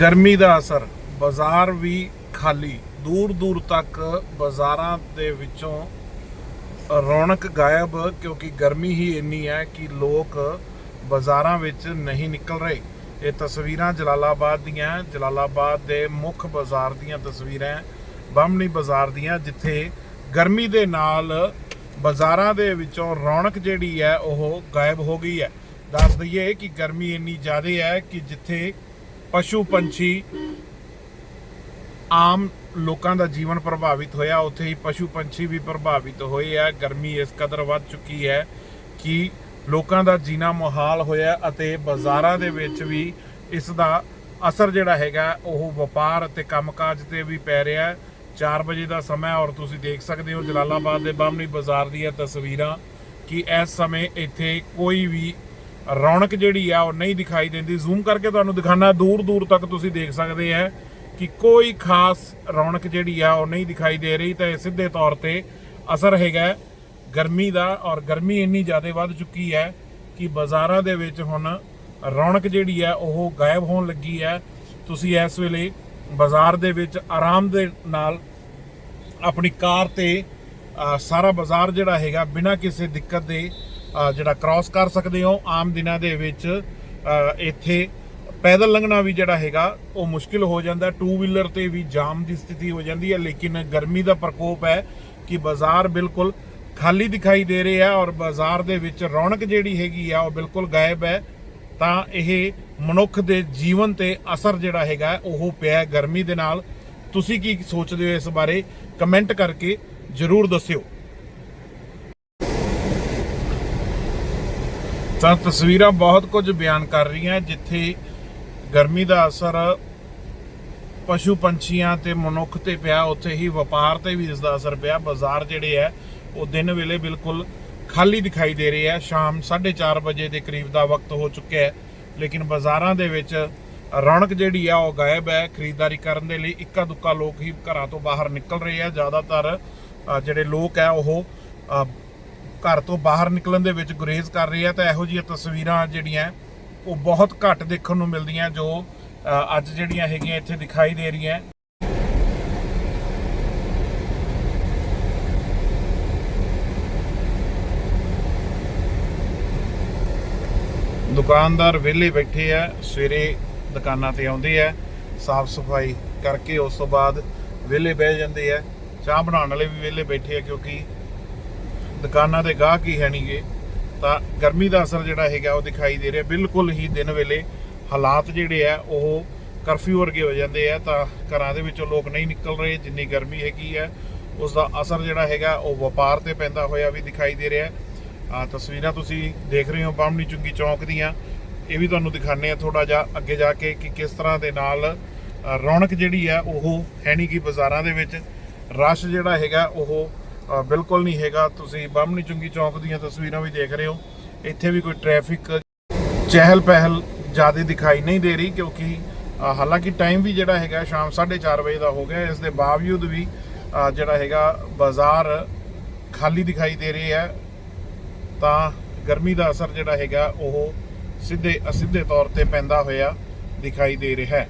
ਗਰਮੀ ਦਾ ਅਸਰ, ਬਾਜ਼ਾਰ ਵੀ ਖਾਲੀ ਦੂਰ ਦੂਰ ਤੱਕ ਬਾਜ਼ਾਰਾਂ ਦੇ ਵਿੱਚੋਂ ਰੌਣਕ ਗਾਇਬ, ਕਿਉਂਕਿ ਗਰਮੀ ਹੀ ਇੰਨੀ ਹੈ ਕਿ ਲੋਕ ਬਾਜ਼ਾਰਾਂ ਵਿੱਚ ਨਹੀਂ ਨਿਕਲ ਰਹੇ ਇਹ ਤਸਵੀਰਾਂ ਜਲਾਲਾਬਾਦ ਦੀਆਂ, ਜਲਾਲਾਬਾਦ ਦੇ ਮੁੱਖ ਬਾਜ਼ਾਰ ਦੀਆਂ ਤਸਵੀਰਾਂ ਹੈ। ਬਾਹਮਣੀ ਬਾਜ਼ਾਰ ਦੀਆਂ, ਜਿੱਥੇ ਗਰਮੀ ਦੇ ਨਾਲ ਬਾਜ਼ਾਰਾਂ ਦੇ ਵਿੱਚੋਂ ਰੌਣਕ ਜਿਹੜੀ ਹੈ, ਉਹ ਗਾਇਬ ਹੋ ਗਈ ਹੈ ਦੱਸ ਦਈਏ ਕਿ ਗਰਮੀ ਇੰਨੀ ਜ਼ਿਆਦਾ ਹੈ ਕਿ ਜਿੱਥੇ ਪਸ਼ੂ ਪੰਛੀ ਆਮ ਲੋਕਾਂ ਦਾ ਜੀਵਨ ਪ੍ਰਭਾਵਿਤ ਹੋਇਆ। ਉੱਥੇ ਹੀ ਪਸ਼ੂ ਪੰਛੀ ਵੀ ਪ੍ਰਭਾਵਿਤ ਹੋਏ ਆ। ਗਰਮੀ ਇਸ ਕਦਰ ਵੱਧ ਚੁੱਕੀ ਹੈ ਕਿ ਲੋਕਾਂ ਦਾ ਜੀਣਾ ਮੁਹਾਲ ਹੋਇਆ ਅਤੇ ਬਾਜ਼ਾਰਾਂ ਦੇ ਵਿੱਚ ਵੀ ਇਸ ਦਾ ਅਸਰ ਜਿਹੜਾ ਹੈਗਾ, ਉਹ ਵਪਾਰ ਅਤੇ ਕੰਮਕਾਜ ਤੇ ਵੀ ਪੈ ਰਿਹਾ। ਹੈ 4 ਵਜੇ ਦਾ ਸਮਾਂ ਔਰ ਤੁਸੀਂ ਦੇਖ ਸਕਦੇ ਹੋ ਜਲਾਲਾਬਾਦ ਦੇ ਬਾਹਮਣੀ ਬਾਜ਼ਾਰ ਦੀਆਂ ਤਸਵੀਰਾਂ ਕਿ ਇਸ ਸਮੇਂ ਇੱਥੇ ਕੋਈ ਵੀ ਰੌਣਕ ਜਿਹੜੀ ਆ ਉਹ ਨਹੀਂ ਦਿਖਾਈ ਦਿੰਦੀ। ਜ਼ੂਮ ਕਰਕੇ ਤੁਹਾਨੂੰ ਦਿਖਾਣਾ ਦੂਰ ਦੂਰ ਤੱਕ ਤੁਸੀਂ ਦੇਖ ਸਕਦੇ ਆ ਕਿ ਕੋਈ ਖਾਸ ਰੌਣਕ ਜਿਹੜੀ ਆ ਉਹ ਨਹੀਂ ਦਿਖਾਈ ਦੇ ਰਹੀ। ਤਾਂ ਇਹ ਸਿੱਧੇ ਤੌਰ ਤੇ ਅਸਰ ਹੈਗਾ ਗਰਮੀ ਦਾ ਔਰ ਗਰਮੀ ਇੰਨੀ ਜ਼ਿਆਦਾ ਵੱਧ ਚੁੱਕੀ ਹੈ ਕਿ ਬਾਜ਼ਾਰਾਂ ਦੇ ਵਿੱਚ ਹੁਣ ਰੌਣਕ ਜਿਹੜੀ ਹੈ ਉਹ ਗਾਇਬ ਹੋਣ ਲੱਗੀ ਹੈ। ਤੁਸੀਂ ਇਸ ਵੇਲੇ ਬਾਜ਼ਾਰ ਦੇ ਵਿੱਚ ਆਰਾਮ ਦੇ ਨਾਲ ਆਪਣੀ ਕਾਰ ਤੇ ਸਾਰਾ ਬਾਜ਼ਾਰ ਜਿਹੜਾ ਹੈਗਾ ਬਿਨਾਂ ਕਿਸੇ ਦਿੱਕਤ ਦੇ ਜਿਹੜਾ ਕ੍ਰਾਸ ਕਰ ਸਕਦੇ ਹੋ ਆਮ ਦਿਨਾਂ ਦੇ ਵਿੱਚ ਇੱਥੇ ਪੈਦਲ ਲੰਘਣਾ ਵੀ ਜਿਹੜਾ ਹੈਗਾ, ਉਹ ਮੁਸ਼ਕਿਲ ਹੋ ਜਾਂਦਾ ਟੂ ਵੀਲਰ ਤੇ ਵੀ ਜਾਮ ਦੀ ਸਥਿਤੀ ਹੋ ਜਾਂਦੀ ਹੈ, ਲੇਕਿਨ ਗਰਮੀ ਦਾ ਪ੍ਰਕੋਪ ਹੈ ਕਿ ਬਾਜ਼ਾਰ ਬਿਲਕੁਲ ਖਾਲੀ ਦਿਖਾਈ ਦੇ ਰਿਹਾ ਔਰ ਬਾਜ਼ਾਰ ਦੇ ਵਿੱਚ ਰੌਣਕ ਜਿਹੜੀ ਹੈਗੀ ਆ, ਉਹ ਬਿਲਕੁਲ ਗਾਇਬ ਹੈ। ਤਾਂ ਇਹ ਮਨੁੱਖ ਦੇ ਜੀਵਨ ਤੇ ਅਸਰ ਜਿਹੜਾ ਹੈਗਾ, ਉਹ ਪਿਆ ਗਰਮੀ ਦੇ ਨਾਲ। ਤੁਸੀਂ ਕੀ ਸੋਚਦੇ ਹੋ ਇਸ ਬਾਰੇ? ਕਮੈਂਟ ਕਰਕੇ ਜਰੂਰ ਦੱਸਿਓ। ਤਾਂ ਤਸਵੀਰਾਂ ਬਹੁਤ ਕੁਝ ਬਿਆਨ ਕਰ ਰਹੀਆਂ ਜਿੱਥੇ ਗਰਮੀ ਦਾ ਅਸਰ ਪਸ਼ੂ ਪੰਛੀਆਂ ਤੇ ਮਨੁੱਖ ਤੇ ਪਿਆ, ਉੱਥੇ ਹੀ ਵਪਾਰ ਤੇ ਵੀ ਇਸ ਦਾ ਅਸਰ ਪਿਆ। ਬਾਜ਼ਾਰ ਜਿਹੜੇ ਹੈ ਉਹ ਦਿਨ ਵੇਲੇ ਬਿਲਕੁਲ ਖਾਲੀ ਦਿਖਾਈ ਦੇ ਰਹੇ ਆ। ਸ਼ਾਮ 4:30 ਵਜੇ ਦੇ ਕਰੀਬ ਦਾ ਵਕਤ ਹੋ ਚੁੱਕਿਆ ਹੈ, ਲੇਕਿਨ ਬਾਜ਼ਾਰਾਂ ਦੇ ਵਿੱਚ ਰੌਣਕ ਜਿਹੜੀ ਆ, ਉਹ ਗਾਇਬ ਹੈ। ਖਰੀਦਦਾਰੀ ਕਰਨ ਦੇ ਲਈ ਇੱਕਾ ਦੁੱਕਾ ਲੋਕ ਹੀ ਘਰਾਂ ਤੋਂ ਬਾਹਰ ਨਿਕਲ ਰਹੇ ਆ। ਜ਼ਿਆਦਾਤਰ ਜਿਹੜੇ ਲੋਕ ਆ, ਉਹ ਘਰ ਤੋਂ ਬਾਹਰ ਨਿਕਲਣ ਦੇ ਵਿੱਚ ਗੁਰੇਜ਼ ਕਰ ਰਹੇ ਆ ਤਾਂ ਇਹੋ ਜਿਹੀਆਂ ਤਸਵੀਰਾਂ ਜਿਹੜੀਆਂ ਉਹ ਬਹੁਤ ਘੱਟ ਦੇਖਣ ਨੂੰ ਮਿਲਦੀਆਂ ਜੋ ਅੱਜ ਜਿਹੜੀਆਂ ਹੈਗੀਆਂ ਇੱਥੇ ਦਿਖਾਈ ਦੇ ਰਹੀਆਂ। ਦੁਕਾਨਦਾਰ ਵਿਹਲੇ ਬੈਠੇ ਆ, ਸਵੇਰੇ ਦੁਕਾਨਾਂ ਤੇ ਆਉਂਦੇ ਆ, ਸਾਫ਼ ਸਫ਼ਾਈ ਕਰਕੇ ਉਸ ਤੋਂ ਬਾਅਦ ਵਿਹਲੇ ਬਹਿ ਜਾਂਦੇ ਆ। ਚਾਹ ਬਣਾਉਣ ਵਾਲੇ ਵੀ ਵਿਹਲੇ ਬੈਠੇ ਆ ਕਿਉਂਕਿ ਦੁਕਾਨਾਂ ਤੇ ਗਾਹਕ ਹੀ ਹੈ ਨਹੀਂਗੇ, ਤਾਂ ਗਰਮੀ ਦਾ ਅਸਰ ਜਿਹੜਾ ਹੈਗਾ ਉਹ ਦਿਖਾਈ ਦੇ ਰਿਹਾ। ਬਿਲਕੁਲ ਹੀ ਦਿਨ ਵੇਲੇ ਹਾਲਾਤ ਜਿਹੜੇ ਆ, ਉਹ ਕਰਫਿਊ ਵਰਗੇ ਹੋ ਜਾਂਦੇ ਆ, ਤਾਂ ਘਰਾਂ ਦੇ ਵਿੱਚੋਂ ਲੋਕ ਨਹੀਂ ਨਿਕਲ ਰਹੇ, ਜਿੰਨੀ ਗਰਮੀ ਹੈਗੀ ਹੈ ਉਸ ਦਾ ਅਸਰ ਜਿਹੜਾ ਹੈਗਾ, ਉਹ ਵਪਾਰ ਤੇ ਪੈਂਦਾ ਹੋਇਆ ਵੀ ਦਿਖਾਈ ਦੇ ਰਿਹਾ। ਆ ਤਸਵੀਰਾਂ ਤੁਸੀਂ ਦੇਖ ਰਹੇ ਹੋ, ਬਾਹਮਣੀ ਚੁੰਗੀ ਚੌਂਕ ਦੀਆਂ। ਇਹ ਵੀ ਤੁਹਾਨੂੰ ਦਿਖਾਣੇ ਆ ਥੋੜਾ ਜਿਹਾ ਅੱਗੇ ਜਾ ਕੇ ਕਿ ਕਿਸ ਤਰ੍ਹਾਂ ਦੇ ਨਾਲ ਰੌਣਕ ਜਿਹੜੀ ਆ, ਉਹ ਹੈ ਨਹੀਂ ਕਿ ਬਾਜ਼ਾਰਾਂ ਦੇ ਵਿੱਚ। ਰਸ਼ ਜਿਹੜਾ ਹੈਗਾ, ਉਹ ਬਿਲਕੁਲ ਨਹੀਂ ਹੈਗਾ। ਤੁਸੀਂ ਬਾਹਮਣੀ ਚੁੰਗੀ ਚੌਂਕ ਦੀਆਂ ਤਸਵੀਰਾਂ ਵੀ ਦੇਖ ਰਹੇ ਹੋ। ਇੱਥੇ ਵੀ ਕੋਈ ਟ੍ਰੈਫਿਕ ਚਹਿਲ ਪਹਿਲ ਜ਼ਿਆਦਾ ਦਿਖਾਈ ਨਹੀਂ ਦੇ ਰਹੀ ਕਿਉਂਕਿ ਹਾਲਾਂਕਿ ਟਾਈਮ ਵੀ ਜਿਹੜਾ ਹੈਗਾ ਸ਼ਾਮ 4:30 ਵਜੇ ਦਾ ਹੋ ਗਿਆ। ਇਸ ਦੇ ਬਾਵਜੂਦ ਵੀ ਜਿਹੜਾ ਹੈਗਾ ਬਾਜ਼ਾਰ ਖਾਲੀ ਦਿਖਾਈ ਦੇ ਰਹੀ ਹੈ। ਤਾਂ ਗਰਮੀ ਦਾ ਅਸਰ ਜਿਹੜਾ ਹੈਗਾ ਉਹ ਸਿੱਧੇ ਅਸਿੱਧੇ ਤੌਰ ਤੇ ਪੈਂਦਾ ਹੋਇਆ ਦਿਖਾਈ ਦੇ ਰਿਹਾ ਹੈ।